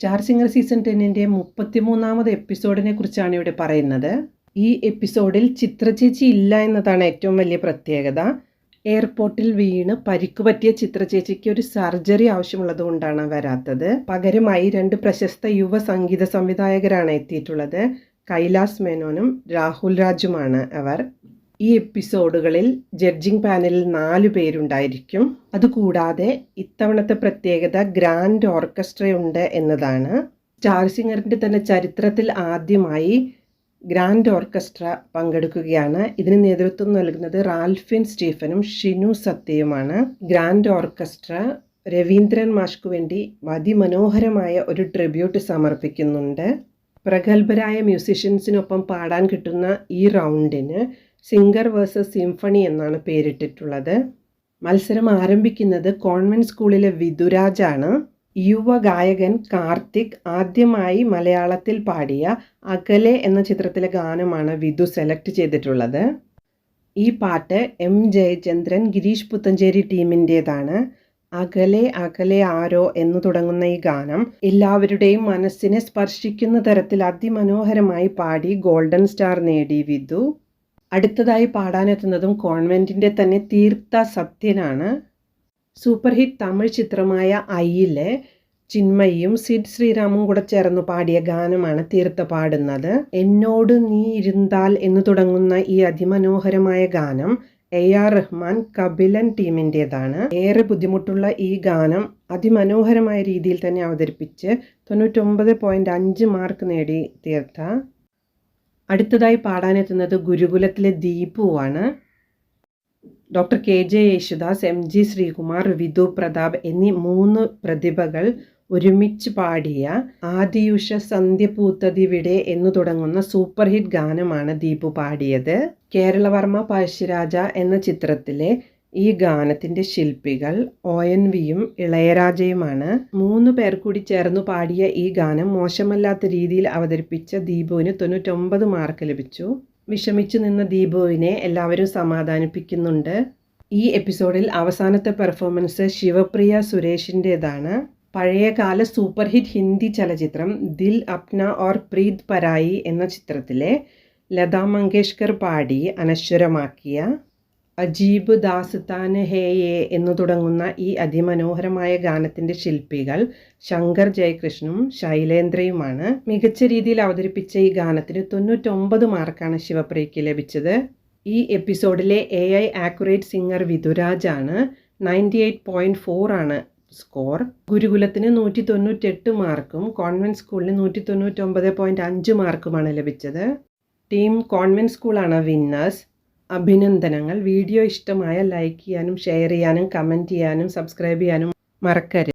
Star singer season ടെന്നിന്റെ മുപ്പത്തിമൂന്നാമത് എപ്പിസോഡിനെ കുറിച്ചാണ് ഇവിടെ പറയുന്നത്. ഈ എപ്പിസോഡിൽ ചിത്രചേച്ചി ഇല്ല എന്നതാണ് ഏറ്റവും വലിയ പ്രത്യേകത. എയർപോർട്ടിൽ വീണ് പരിക്കു പറ്റിയ ചിത്രചേച്ചിക്ക് ഒരു സർജറി ആവശ്യമുള്ളത് കൊണ്ടാണ് വരാത്തത്. പകരമായി രണ്ട് പ്രശസ്ത യുവ സംഗീത സംവിധായകരാണ് എത്തിയിട്ടുള്ളത്. കൈലാസ് മേനോനും രാഹുൽ രാജുമാണ് അവർ. ഈ എപ്പിസോഡുകളിൽ ജഡ്ജിംഗ് പാനലിൽ നാല് പേരുണ്ടായിരിക്കും. അതുകൂടാതെ ഇത്തവണത്തെ പ്രത്യേകത ഗ്രാൻഡ് ഓർക്കസ്ട്രയുണ്ട് എന്നതാണ്. സ്റ്റാർ സിംഗറിന്റെ തന്നെ ചരിത്രത്തിൽ ആദ്യമായി ഗ്രാൻഡ് ഓർക്കസ്ട്ര പങ്കെടുക്കുകയാണ്. ഇതിന് നേതൃത്വം നൽകുന്നത് റാൽഫിൻ സ്റ്റീഫനും ഷിനു സത്യയുമാണ്. ഗ്രാൻഡ് ഓർക്കസ്ട്ര രവീന്ദ്രൻ മാഷ്കു വേണ്ടി അതിമനോഹരമായ ഒരു ട്രിബ്യൂട്ട് സമർപ്പിക്കുന്നുണ്ട്. പ്രഗത്ഭരായ മ്യൂസിഷ്യൻസിനൊപ്പം പാടാൻ കിട്ടുന്ന ഈ റൗണ്ടിന് സിംഗർ വേഴ്സസ് സിംഫണി എന്നാണ് പേരിട്ടിട്ടുള്ളത്. മത്സരം ആരംഭിക്കുന്നത് കോൺവെന്റ് സ്കൂളിലെ വിദുരാജാണ് യുവ ഗായകൻ കാർത്തിക് ആദ്യമായി മലയാളത്തിൽ പാടിയ അകലെ എന്ന ചിത്രത്തിലെ ഗാനമാണ് വിധു സെലക്ട് ചെയ്തിട്ടുള്ളത്. ഈ പാട്ട് എം ജയചന്ദ്രൻ ഗിരീഷ് പുത്തഞ്ചേരി ടീമിന്റേതാണ് അകലെ അകലെ ആരോ എന്ന് തുടങ്ങുന്ന ഈ ഗാനം എല്ലാവരുടെയും മനസ്സിനെ സ്പർശിക്കുന്ന തരത്തിൽ അതിമനോഹരമായി പാടി ഗോൾഡൻ സ്റ്റാർ നേടി വിധു. അടുത്തതായി പാടാനെത്തുന്നതും കോൺവെന്റിന്റെ തന്നെ തീർത്ഥ സത്യനാണ്. സൂപ്പർ ഹിറ്റ് തമിഴ് ചിത്രമായ ഐയിലെ ചിന്മയും സിഡ് ശ്രീരാമും കൂടെ ചേർന്ന് പാടിയ ഗാനമാണ് തീർത്ത പാടുന്നത്. എന്നോട് നീ ഇരുന്താൽ എന്ന് തുടങ്ങുന്ന ഈ അതിമനോഹരമായ ഗാനം എ ആർ റഹ്മാൻ കപിലൻ ടീമിന്റേതാണ് ഏറെ ബുദ്ധിമുട്ടുള്ള ഈ ഗാനം അതിമനോഹരമായ രീതിയിൽ തന്നെ അവതരിപ്പിച്ച് തൊണ്ണൂറ്റൊമ്പത് പോയിന്റ് അഞ്ച് മാർക്ക് നേടി തീർത്ത. അടുത്തതായി പാടാനെത്തുന്നത് ഗുരുകുലത്തിലെ ദീപുവാണ്. Doctor K J Yesudas M G Sreekumar Vidhu Prathap എന്നീ മൂന്ന് പ്രതിഭകൾ ഒരുമിച്ച് പാടിയ ആദിയുഷ സന്ധ്യ പൂത്തതിവിടെ എന്നു തുടങ്ങുന്ന സൂപ്പർ ഹിറ്റ് ഗാനമാണ് ദീപു പാടിയത്. കേരളവർമ്മ പഴശ്ശിരാജ എന്ന ചിത്രത്തിലെ ഈ ഗാനത്തിന്റെ ശില്പികൾ ഒ എൻ വിയും ഇളയരാജയുമാണ്. മൂന്ന് പേർ കൂടി ചേർന്നു പാടിയ ഈ ഗാനം മോശമല്ലാത്ത രീതിയിൽ അവതരിപ്പിച്ച ദീപുവിന് തൊണ്ണൂറ്റൊമ്പത് മാർക്ക് ലഭിച്ചു. വിഷമിച്ചു നിന്ന ദീപുവിനെ എല്ലാവരും സമാധാനിപ്പിക്കുന്നുണ്ട്. ഈ എപ്പിസോഡിൽ അവസാനത്തെ പെർഫോമൻസ് ശിവപ്രിയ സുരേഷിന്റേതാണ് പഴയകാല സൂപ്പർ ഹിറ്റ് ഹിന്ദി ചലച്ചിത്രം ദിൽ അപ്ന ഓർ പ്രീത് പരായി എന്ന ചിത്രത്തിലെ ലതാ മങ്കേഷ്കർ പാടി അനശ്വരമാക്കിയ അജീബ് ദാസ്താൻ ഹേ യേ എന്നു തുടങ്ങുന്ന ഈ അതിമനോഹരമായ ഗാനത്തിന്റെ ശില്പികൾ ശങ്കർ ജയകൃഷ്ണും ശൈലേന്ദ്രയുമാണ്. മികച്ച രീതിയിൽ അവതരിപ്പിച്ച ഈ ഗാനത്തിന് തൊണ്ണൂറ്റൊമ്പത് മാർക്കാണ് ശിവപ്രിയയ്ക്ക് ലഭിച്ചത്. ഈ എപ്പിസോഡിലെ എ ഐ ആക്യുറേറ്റ് സിംഗർ വിധുരാജാണ് നയന്റി എയ്റ്റ് പോയിന്റ് ഫോർ ആണ് സ്കോർ. ഗുരുകുലത്തിന് നൂറ്റി തൊണ്ണൂറ്റെട്ട് മാർക്കും കോൺവെന്റ് സ്കൂളിന് നൂറ്റി തൊണ്ണൂറ്റൊമ്പത് പോയിന്റ് അഞ്ച് മാർക്കുമാണ് ലഭിച്ചത്. ടീം കോൺവെന്റ് സ്കൂളാണ് വിന്നേഴ്സ്. അഭിനന്ദനങ്ങൾ. വീഡിയോ ഇഷ്ടമായ ലൈക്ക് ചെയ്യാനും ഷെയർ ചെയ്യാനും കമന്റ് ചെയ്യാനും സബ്സ്ക്രൈബ് ചെയ്യാനും മറക്കരുത്.